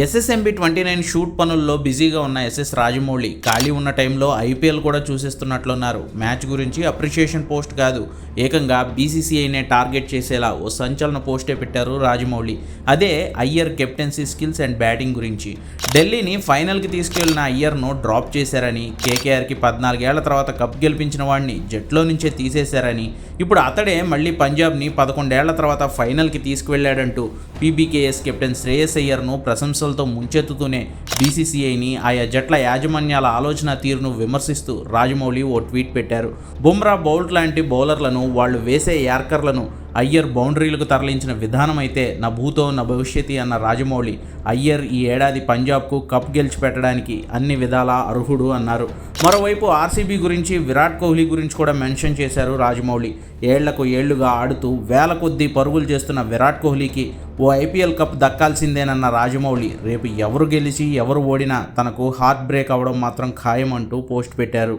SSMB twenty nine shoot పనుల్లో బిజీగా ఉన్న ఎస్ఎస్ రాజమౌళి ఖాళీ ఉన్న టైంలో ఐపీఎల్ కూడా చూసేస్తున్నట్లున్నారు. మ్యాచ్ గురించి అప్రిషియేషన్ పోస్ట్ కాదు. ఏకంగా బీసీసీఐనే టార్గెట్ చేసేలా ఓ సంచలన పోస్టే పెట్టారు రాజమౌళి. అదే Iyer captaincy skills and batting గురించి. ఢిల్లీని ఫైనల్కి తీసుకెళ్ళిన అయ్యర్ను డ్రాప్ చేశారని కేకేఆర్కి పద్నాలుగేళ్ళ తర్వాత కప్ గెలిపించిన వాడిని జట్లో నుంచే తీసేశారని ఇప్పుడు అతడే మళ్ళీ పంజాబ్ని పదకొండేళ్ళ తర్వాత ఫైనల్కి తీసుకువెళ్ళాడంటూ పీబీకేఎస్ కెప్టెన్ శ్రేయస్ అయ్యర్ను ప్రశంసలతో ముంచెత్తుతూనే బీసీసీఐని ఆయా జట్ల యాజమాన్యాల ఆలోచన తీరును విమర్శిస్తూ రాజమౌళి ఓ ట్వీట్ పెట్టారు. బుమ్రా బౌల్ట్ లాంటి బౌలర్లను వాళ్ళు వేసే యార్కర్లను అయ్యర్ బౌండరీలకు తరలించిన విధానం అయితే నా భూతో నా భవిష్యతి అన్న రాజమౌళి అయ్యర్ ఈ ఏడాది పంజాబ్కు కప్ గెలిచి పెట్టడానికి అన్ని విధాలా అర్హుడు అన్నారు. మరోవైపు ఆర్సీబీ గురించి విరాట్ కోహ్లీ గురించి కూడా మెన్షన్ చేశారు రాజమౌళి. ఏళ్ళకు ఏళ్ళుగా ఆడుతూ వేల కొద్దీ పరుగులు చేస్తున్న విరాట్ కోహ్లీకి ఓ ఐపీఎల్ కప్ దక్కాల్సిందేనన్న రాజమౌళి రేపు ఎవరు గెలిచి ఎవరు ఓడినా తనకు హార్ట్ బ్రేక్ అవ్వడం మాత్రం ఖాయం అంటూ పోస్ట్ పెట్టారు.